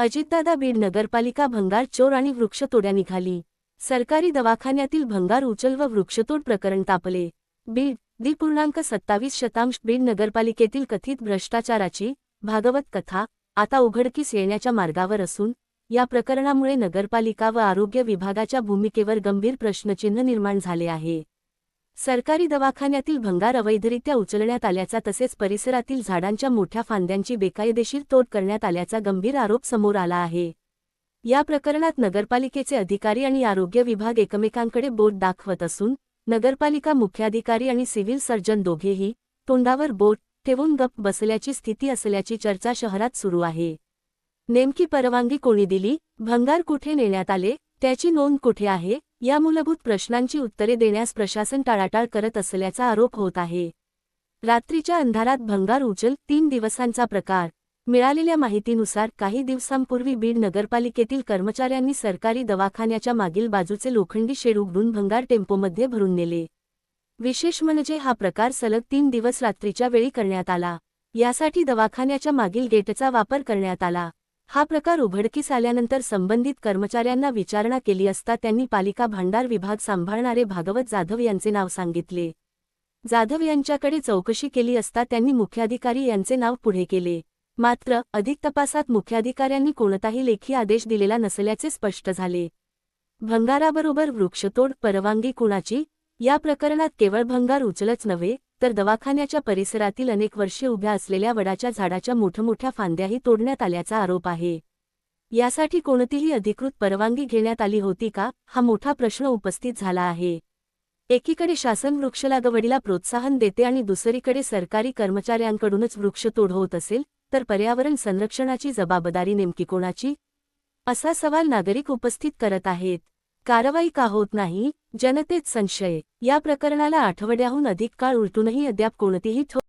अजितदादा बीड नगरपालिका भंगार चोर आणि वृक्षतोड्या निघाली. सरकारी दवाखान्यातील भंगार उचल व वृक्षतोड प्रकरण तापले. बीड दि पूर्णांक सत्तावीस शतांश बीड नगरपालिकेतील कथित भ्रष्टाचाराची भागवत कथा आता उघडकीस येण्याच्या मार्गावर असून या प्रकरणामुळे नगरपालिका व आरोग्य विभागाच्या भूमिकेवर गंभीर प्रश्नचिन्ह निर्माण झाले आहे. सरकारी दवाखान्यातील भंगार अवैधरित्या उचलण्यात आल्याचा तसेच परिसरातील झाडांच्या मोठ्या फांद्यांची बेकायदेशीर तोड करण्यात आल्याचा गंभीर आरोप समोर आला आहे. या प्रकरणात नगरपालिकेचे अधिकारी आणि आरोग्य विभाग एकमेकांकडे बोट दाखवत असून नगरपालिका मुख्याधिकारी आणि सिव्हिल सर्जन दोघेही तोंडावर बोट ठेवून गप बसल्याची स्थिती असल्याची चर्चा शहरात सुरू आहे. नेमकी परवानगी कोणी दिली? भंगार कुठे नेण्यात आले? त्याची नोंद कुठे आहे? या मूलभूत प्रश्नांची उत्तरे देण्यास प्रशासन टाळाटाळ करत असल्याचा आरोप होत आहे. रात्रीच्या अंधारात भंगार उचल तीन दिवसांचा प्रकार. मिळालेल्या माहितीनुसार काही दिवसांपूर्वी बीड नगरपालिकेतील कर्मचाऱ्यांनी सरकारी दवाखान्याच्या मागील बाजूचे लोखंडी शेड उघडून भंगार टेम्पोमध्ये भरून नेले. विशेष म्हणजे हा प्रकार सलग तीन दिवस रात्रीच्या वेळी करण्यात आला. यासाठी दवाखान्याच्या मागील गेटचा वापर करण्यात आला. हा प्रकार उघडकीस आल्यानंतर संबंधित कर्मचाऱ्यांना विचारणा केली असता त्यांनी पालिका भांडार विभाग सांभाळणारे भागवत जाधव यांचे नाव सांगितले. जाधव यांच्याकडे चौकशी केली असता त्यांनी मुख्याधिकारी यांचे नाव पुढे केले. मात्र अधिक तपासात मुख्याधिकाऱ्यांनी कोणताही लेखी आदेश दिलेला नसल्याचे स्पष्ट झाले. भंगाराबरोबर वृक्षतोड परवानगी कुणाची? या प्रकरणात केवळ भंगार उचलच नव्हे तर दवाखान्याच्या परिसरातील अनेक वर्षे उभ्या असलेल्या वडाच्या झाडाच्या मोठमोठ्या फांद्याही तोडण्यात आल्याचा आरोप आहे. यासाठी कोणतीही अधिकृत परवानगी घेण्यात आली होती का? हा मोठा प्रश्न उपस्थित झाला आहे. एकीकडे शासन वृक्षलागवडीला प्रोत्साहन देते आणि दुसरीकडे सरकारी कर्मचाऱ्यांकडूनच वृक्षतोड होत असेल तर पर्यावरण संरक्षणाची जबाबदारी नेमकी कोणाची? असा सवाल नागरिक उपस्थित करत आहेत. कारवाई का होत नाही? जनतेत संशय. या प्रकरणाला आठवड्याहून अधिक काळ उलटूनही अद्याप कोणतीही ठो